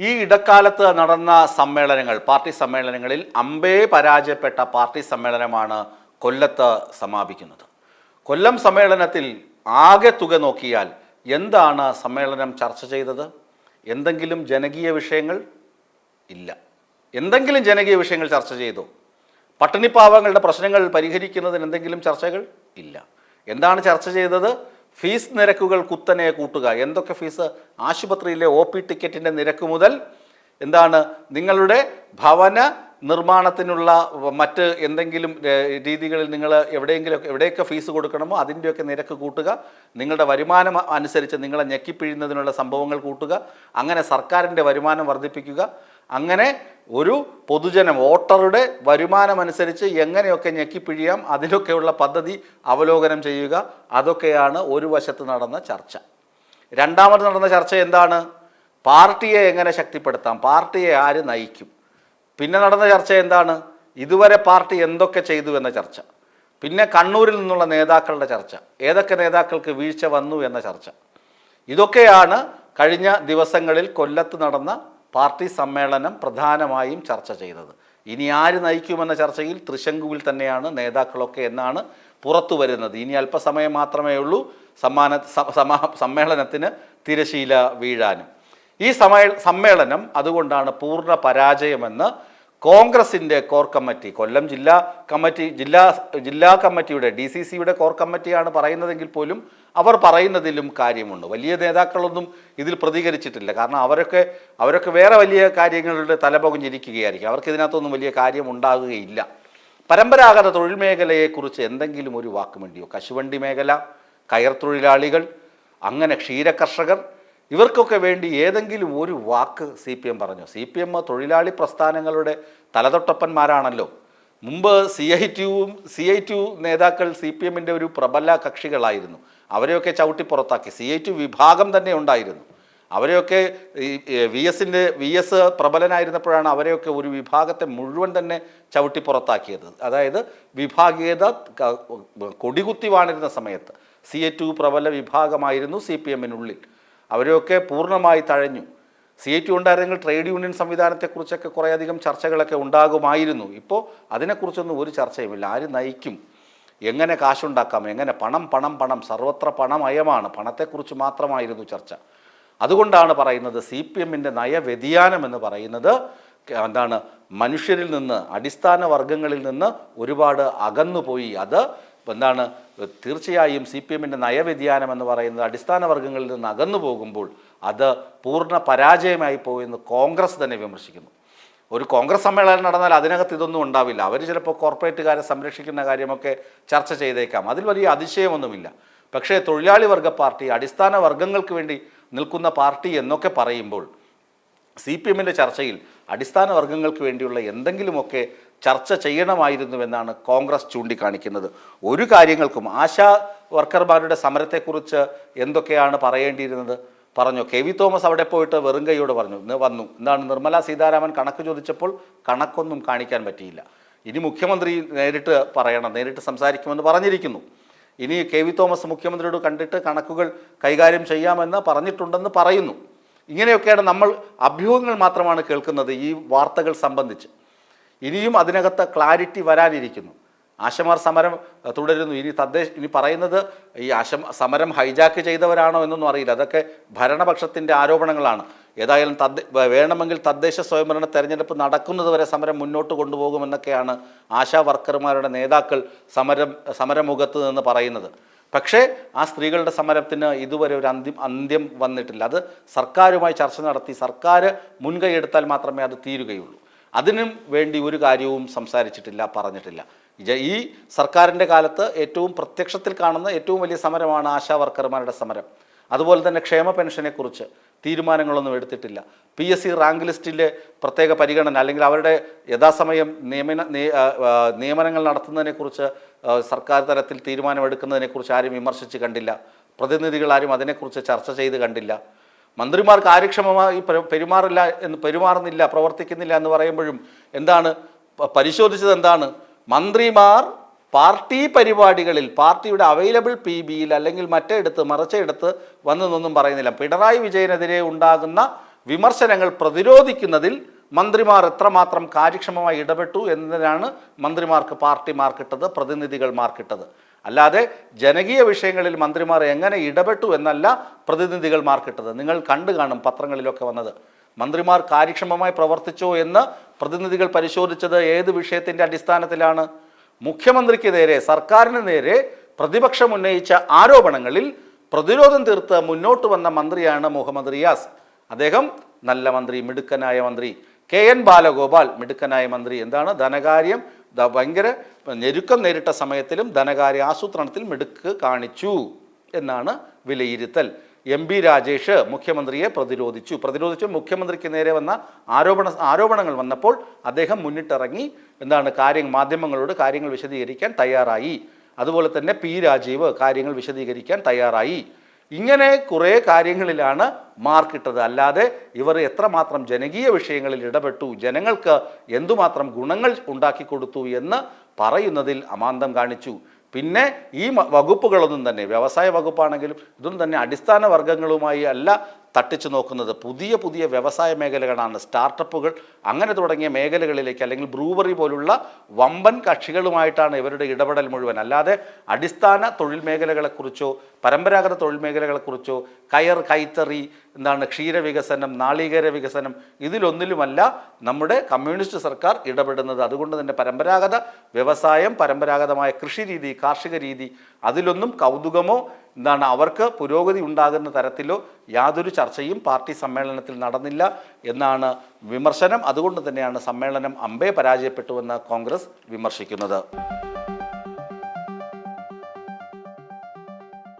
ഈ ഇടക്കാലത്ത് നടന്ന സമ്മേളനങ്ങൾ പാർട്ടി സമ്മേളനങ്ങളിൽ അമ്പേ പരാജയപ്പെട്ട പാർട്ടി സമ്മേളനമാണ് കൊല്ലത്ത് സമാപിക്കുന്നത്. കൊല്ലം സമ്മേളനത്തിൽ ആകെ തുക നോക്കിയാൽ എന്താണ് സമ്മേളനം ചർച്ച ചെയ്തത്? എന്തെങ്കിലും ജനകീയ വിഷയങ്ങൾ? ഇല്ല. എന്തെങ്കിലും ജനകീയ വിഷയങ്ങൾ ചർച്ച ചെയ്തു. പട്ടിണിപ്പാവങ്ങളുടെ പ്രശ്നങ്ങൾ പരിഹരിക്കുന്നതിന് എന്തെങ്കിലും ചർച്ചകൾ? ഇല്ല. എന്താണ് ചർച്ച ചെയ്തത്? ഫീസ് നിരക്കുകൾ കുത്തനെ കൂട്ടുക. എന്തൊക്കെ ഫീസ്? ആശുപത്രിയിലെ ഒ പി ടിക്കറ്റിന്റെ നിരക്ക് മുതൽ എന്താണ്? നിങ്ങളുടെ ഭവന നിർമ്മാണത്തിനുള്ള മറ്റ് എന്തെങ്കിലും രീതികളിൽ നിങ്ങൾ എവിടെയെങ്കിലും എവിടെയൊക്കെ ഫീസ് കൊടുക്കണമോ അതിന്റെയൊക്കെ നിരക്ക് കൂട്ടുക. നിങ്ങളുടെ വരുമാനം അനുസരിച്ച് നിങ്ങളെ ഞെക്കിപ്പിഴിയുന്നതിനുള്ള സംഭവങ്ങൾ കൂട്ടുക. അങ്ങനെ സർക്കാരിന്റെ വരുമാനം വർദ്ധിപ്പിക്കുക. അങ്ങനെ ഒരു പൊതുജനം വോട്ടറുടെ വരുമാനമനുസരിച്ച് എങ്ങനെയൊക്കെ ഞെക്കിപ്പിഴിയാം അതിനൊക്കെയുള്ള പദ്ധതി അവലോകനം ചെയ്യുക അതൊക്കെയാണ് ഒരു വശത്ത് നടന്ന ചർച്ച. രണ്ടാമത് നടന്ന ചർച്ച എന്താണ്? പാർട്ടിയെ എങ്ങനെ ശക്തിപ്പെടുത്താം? പാർട്ടിയെ ആര് നയിക്കും? പിന്നെ നടന്ന ചർച്ച എന്താണ്? ഇതുവരെ പാർട്ടി എന്തൊക്കെ ചെയ്തു എന്ന ചർച്ച. പിന്നെ കണ്ണൂരിൽ നിന്നുള്ള നേതാക്കളുടെ ചർച്ച. ഏതൊക്കെ നേതാക്കൾക്ക് വീഴ്ച വന്നു എന്ന ചർച്ച. ഇതൊക്കെയാണ് കഴിഞ്ഞ ദിവസങ്ങളിൽ കൊല്ലത്ത് നടന്ന പാർട്ടി സമ്മേളനം പ്രധാനമായും ചർച്ച ചെയ്തത്. ഇനി ആര് നയിക്കുമെന്ന ചർച്ചയിൽ തൃശങ്കുവിൽ തന്നെയാണ് നേതാക്കളൊക്കെ എന്നാണ് പുറത്തു വരുന്നത്. ഇനി അല്പസമയം മാത്രമേ ഉള്ളൂ. സമ്മാന സമ്മേളനത്തിന് തിരശീല വീഴാനും. ഈ സമയ സമ്മേളനം അതുകൊണ്ടാണ് പൂർണ പരാജയമെന്ന് കോൺഗ്രസിന്റെ കോർ കമ്മിറ്റി കൊല്ലം ജില്ലാ കമ്മിറ്റി ജില്ലാ ജില്ലാ കമ്മിറ്റിയുടെ ഡി സി സിയുടെ കോർ കമ്മിറ്റിയാണ് പറയുന്നതെങ്കിൽ പോലും അവർ പറയുന്നതിലും കാര്യമുണ്ട്. വലിയ നേതാക്കളൊന്നും ഇതിൽ പ്രതികരിച്ചിട്ടില്ല. കാരണം അവരൊക്കെ അവരൊക്കെ വേറെ വലിയ കാര്യങ്ങളുടെ തലപൊകഞ്ഞിരിക്കുകയായിരിക്കും. അവർക്ക് ഇതിനകത്തൊന്നും വലിയ കാര്യം ഉണ്ടാകുകയില്ല പരമ്പരാഗത തൊഴിൽ മേഖലയെക്കുറിച്ച് എന്തെങ്കിലും ഒരു വാക്ക് വേണ്ടിയോ കശുവണ്ടി മേഖല കയർ തൊഴിലാളികൾ അങ്ങനെ ക്ഷീരകർഷകർ ഇവർക്കൊക്കെ വേണ്ടി ഏതെങ്കിലും ഒരു വാക്ക് സി പി എം പറഞ്ഞു? സി പി എം തൊഴിലാളി പ്രസ്ഥാനങ്ങളുടെ തലതൊട്ടപ്പന്മാരാണല്ലോ. മുമ്പ് സി ഐ ടിയും സി ഐ ടി നേതാക്കൾ സി പി എമ്മിന്റെ ഒരു പ്രബല കക്ഷികളായിരുന്നു. അവരെയൊക്കെ ചവിട്ടി പുറത്താക്കി. സി ഐ ടി വിഭാഗം തന്നെ ഉണ്ടായിരുന്നു. അവരെയൊക്കെ വി എസിന്റെ വി എസ് പ്രബലനായിരുന്നപ്പോഴാണ് അവരെയൊക്കെ ഒരു വിഭാഗത്തെ മുഴുവൻ തന്നെ ചവിട്ടി പുറത്താക്കിയത്. അതായത് വിഭാഗീയത കൊടികുത്തി വാണിരുന്ന സമയത്ത് സി എ ടു പ്രബല വിഭാഗമായിരുന്നു സി പി എമ്മിനുള്ളിൽ. അവരെയൊക്കെ പൂർണമായി തഴഞ്ഞു. സി ഐ ടി ഉണ്ടായിരുന്നെങ്കിൽ ട്രേഡ് യൂണിയൻ സംവിധാനത്തെക്കുറിച്ചൊക്കെ കുറേയധികം ചർച്ചകളൊക്കെ ഉണ്ടാകുമായിരുന്നു. ഇപ്പോൾ അതിനെക്കുറിച്ചൊന്നും ഒരു ചർച്ചയുമില്ല. ആര് നയിക്കും? എങ്ങനെ കാശുണ്ടാക്കാം? എങ്ങനെ പണം പണം പണം സർവത്ര പണമയമാണ്. പണത്തെക്കുറിച്ച് മാത്രമായിരുന്നു ചർച്ച. അതുകൊണ്ടാണ് പറയുന്നത് സി പി എമ്മിന്റെ നയവ്യതിയാനം എന്ന് പറയുന്നത് എന്താണ്? മനുഷ്യരിൽ നിന്ന് അടിസ്ഥാന വർഗങ്ങളിൽ നിന്ന് ഒരുപാട് അകന്നുപോയി. അത് എന്താണ്? തീർച്ചയായും സി പി എമ്മിന്റെ നയവ്യതിയാനം എന്ന് പറയുന്നത് അടിസ്ഥാന വർഗങ്ങളിൽ നിന്ന് അകന്നു പോകുമ്പോൾ അത് പൂർണ പരാജയമായി പോയെന്ന് കോൺഗ്രസ് തന്നെ വിമർശിക്കുന്നു. ഒരു കോൺഗ്രസ് സമ്മേളനം നടന്നാൽ അതിനകത്ത് ഇതൊന്നും ഉണ്ടാവില്ല. അവർ ചിലപ്പോൾ കോർപ്പറേറ്റുകാരെ സംരക്ഷിക്കുന്ന കാര്യമൊക്കെ ചർച്ച ചെയ്തേക്കാം. അതിൽ വലിയ അതിശയമൊന്നുമില്ല. പക്ഷേ തൊഴിലാളി വർഗ പാർട്ടി അടിസ്ഥാന വർഗങ്ങൾക്ക് വേണ്ടി നിൽക്കുന്ന പാർട്ടി എന്നൊക്കെ പറയുമ്പോൾ സി പി എമ്മിന്റെ ചർച്ചയിൽ അടിസ്ഥാന വർഗങ്ങൾക്ക് വേണ്ടിയുള്ള എന്തെങ്കിലുമൊക്കെ ചർച്ച ചെയ്യണമായിരുന്നുവെന്നാണ് കോൺഗ്രസ് ചൂണ്ടിക്കാണിക്കുന്നത്. ഒരു കാര്യങ്ങൾക്കും ആശാ വർക്കർമാരുടെ സമരത്തെക്കുറിച്ച് എന്തൊക്കെയാണ് പറയേണ്ടിയിരുന്നത്? പറഞ്ഞു കെ വി തോമസ് അവിടെ പോയിട്ട് വെറും കൈയോട് പറഞ്ഞു ഇന്ന് വന്നു. എന്താണ് നിർമ്മല സീതാരാമൻ കണക്ക് ചോദിച്ചപ്പോൾ കണക്കൊന്നും കാണിക്കാൻ പറ്റിയില്ല. ഇനി മുഖ്യമന്ത്രി നേരിട്ട് പറയണം നേരിട്ട് സംസാരിക്കുമെന്ന് പറഞ്ഞിരിക്കുന്നു. ഇനി കെ വി തോമസ് മുഖ്യമന്ത്രിയോട് കണ്ടിട്ട് കണക്കുകൾ കൈകാര്യം ചെയ്യാമെന്ന് പറഞ്ഞിട്ടുണ്ടെന്ന് പറയുന്നു. ഇങ്ങനെയൊക്കെയാണ് നമ്മൾ അഭ്യൂഹങ്ങൾ മാത്രമാണ് കേൾക്കുന്നത് ഈ വാർത്തകൾ സംബന്ധിച്ച്. ഇനിയും അതിനകത്ത് ക്ലാരിറ്റി വരാനിരിക്കുന്നു. ആശമാർ സമരം തുടരുന്നു. ഇനി തദ്ദേശ ഇനി പറയുന്നത് ഈ ആശം സമരം ഹൈജാക്ക് ചെയ്തവരാണോ എന്നൊന്നും അറിയില്ല. അതൊക്കെ ഭരണപക്ഷത്തിന്റെ ആരോപണങ്ങളാണ്. ഏതായാലും തദ്ദ വേണമെങ്കിൽ തദ്ദേശ സ്വയംഭരണ തെരഞ്ഞെടുപ്പ് നടക്കുന്നതുവരെ സമരം മുന്നോട്ട് കൊണ്ടുപോകുമെന്നൊക്കെയാണ് ആശാ വർക്കർമാരുടെ നേതാക്കൾ സമരം സമരമുഖത്ത് നിന്ന് പറയുന്നത്. പക്ഷേ ആ സ്ത്രീകളുടെ സമരത്തിന് ഇതുവരെ ഒരു അന്ത്യം അന്ത്യം വന്നിട്ടില്ല. അത് സർക്കാരുമായി ചർച്ച നടത്തി സർക്കാർ മുൻകൈ എടുത്താൽ മാത്രമേ അത് തീരുകയുള്ളൂ. അതിനും വേണ്ടി ഒരു കാര്യവും സംസാരിച്ചിട്ടില്ല പറഞ്ഞിട്ടില്ല. ഈ സർക്കാരിന്റെ കാലത്ത് ഏറ്റവും പ്രത്യക്ഷത്തിൽ കാണുന്ന ഏറ്റവും വലിയ സമരമാണ് ആശാ വർക്കർമാരുടെ സമരം. അതുപോലെ തന്നെ ക്ഷേമ പെൻഷനെക്കുറിച്ച് തീരുമാനങ്ങളൊന്നും എടുത്തിട്ടില്ല. പി എസ് സി റാങ്ക് ലിസ്റ്റിലെ പ്രത്യേക പരിഗണന അല്ലെങ്കിൽ അവരുടെ യഥാസമയം നിയമന നിയമനങ്ങൾ നടത്തുന്നതിനെക്കുറിച്ച് സർക്കാർ തലത്തിൽ തീരുമാനമെടുക്കുന്നതിനെക്കുറിച്ച് ആരും വിമർശിച്ച് കണ്ടില്ല. പ്രതിനിധികൾ ആരും അതിനെക്കുറിച്ച് ചർച്ച ചെയ്ത് കണ്ടില്ല. മന്ത്രിമാർ കാര്യക്ഷമമായി പെരു- പെരുമാറില്ല എന്ന് പെരുമാറുന്നില്ല പ്രവർത്തിക്കുന്നില്ല എന്ന് പറയുമ്പോഴും എന്താണ്? പരിശോധിച്ചത് എന്താണ്? മന്ത്രിമാർ പാർട്ടി പരിപാടികളിൽ പാർട്ടിയുടെ അവൈലബിൾ പി ബിയിൽ അല്ലെങ്കിൽ മറ്റേടത്ത് മറിച്ചയിടത്ത് വന്നു വന്നതൊന്നും പറയുന്നില്ല. പിണറായി വിജയനെതിരെ ഉണ്ടാകുന്ന വിമർശനങ്ങൾ പ്രതിരോധിക്കുന്നതിൽ മന്ത്രിമാർ എത്രമാത്രം കാര്യക്ഷമമായി ഇടപെട്ടു എന്നതിനാണ് മന്ത്രിമാർക്ക് പാർട്ടി മാർക്കിട്ടത് പ്രതിനിധികൾ മാർക്കിട്ടത്. അല്ലാതെ ജനകീയ വിഷയങ്ങളിൽ മന്ത്രിമാർ എങ്ങനെ ഇടപെട്ടു എന്നല്ല പ്രതിനിധികൾ മാർക്കിട്ടത്. നിങ്ങൾ കണ്ടു കാണും പത്രങ്ങളിലൊക്കെ വന്നത്. മന്ത്രിമാർ കാര്യക്ഷമമായി പ്രവർത്തിച്ചോ എന്ന് പ്രതിനിധികൾ പരിശോധിച്ചത് ഏത് വിഷയത്തിന്റെ അടിസ്ഥാനത്തിലാണ്? മുഖ്യമന്ത്രിക്ക് നേരെ സർക്കാരിന് നേരെ പ്രതിപക്ഷം ഉന്നയിച്ച ആരോപണങ്ങളിൽ പ്രതിരോധം തീർത്ത് മുന്നോട്ട് വന്ന മന്ത്രിയാണ് മുഹമ്മദ് റിയാസ്. അദ്ദേഹം നല്ല മന്ത്രി മിടുക്കനായ മന്ത്രി. കെ എൻ ബാലഗോപാൽ മിടുക്കനായ മന്ത്രി. എന്താണ്? ധനകാര്യം ഭയങ്കര ഞെരുക്കം നേരിട്ട സമയത്തിലും ധനകാര്യ ആസൂത്രണത്തിൽ മിടുക്ക് കാണിച്ചു എന്നാണ് വിലയിരുത്തൽ. എം ബി രാജേഷ് മുഖ്യമന്ത്രിയെ പ്രതിരോധിച്ചു. പ്രതിരോധിച്ചു മുഖ്യമന്ത്രിക്ക് നേരെ വന്ന ആരോപണ ആരോപണങ്ങൾ വന്നപ്പോൾ അദ്ദേഹം മുന്നിട്ടിറങ്ങി എന്താണ് കാര്യങ്ങൾ മാധ്യമങ്ങളോട് കാര്യങ്ങൾ വിശദീകരിക്കാൻ തയ്യാറായി. അതുപോലെ തന്നെ പി രാജീവ് കാര്യങ്ങൾ വിശദീകരിക്കാൻ തയ്യാറായി. ഇങ്ങനെ കുറേ കാര്യങ്ങളിലാണ് മാർക്കിട്ടത് അല്ലാതെ ഇവർ എത്രമാത്രം ജനകീയ വിഷയങ്ങളിൽ ഇടപെട്ടു ജനങ്ങൾക്ക് എന്തുമാത്രം ഗുണങ്ങൾ ഉണ്ടാക്കി കൊടുത്തു എന്ന് പറയുന്നതിൽ അമാന്തം കാണിച്ചു. പിന്നെ ഈ വകുപ്പുകളൊന്നും തന്നെ വ്യവസായ വകുപ്പാണെങ്കിലും ഇതൊന്നും തന്നെ അടിസ്ഥാന വർഗങ്ങളുമായി അല്ല തട്ടിച്ചു നോക്കുന്നത് പുതിയ പുതിയ വ്യവസായ മേഖലകളാണ്. സ്റ്റാർട്ടപ്പുകൾ അങ്ങനെ തുടങ്ങിയ മേഖലകളിലേക്ക് അല്ലെങ്കിൽ ബ്രൂവറി പോലുള്ള വമ്പൻ കക്ഷികളുമായിട്ടാണ് ഇവരുടെ ഇടപെടൽ മുഴുവൻ. അല്ലാതെ അടിസ്ഥാന തൊഴിൽ മേഖലകളെക്കുറിച്ചോ പരമ്പരാഗത തൊഴിൽ മേഖലകളെക്കുറിച്ചോ കയർ കൈത്തറി എന്താണ് ക്ഷീരവികസനം നാളികേര വികസനം ഇതിലൊന്നിലുമല്ല നമ്മുടെ കമ്മ്യൂണിസ്റ്റ് സർക്കാർ ഇടപെടുന്നത്. അതുകൊണ്ട് തന്നെ പരമ്പരാഗത വ്യവസായം പരമ്പരാഗതമായ കൃഷി രീതി കാർഷിക രീതി അതിലൊന്നും കൗതുകമോ എന്താണ് അവർക്ക് പുരോഗതി ഉണ്ടാകുന്ന തരത്തിലോ യാതൊരു ചർച്ചയും പാർട്ടി സമ്മേളനത്തിൽ നടന്നില്ല എന്നാണ് വിമർശനം. അതുകൊണ്ട് തന്നെയാണ് സമ്മേളനം അമ്പേ പരാജയപ്പെട്ടുവെന്ന് കോൺഗ്രസ് വിമർശിക്കുന്നത്.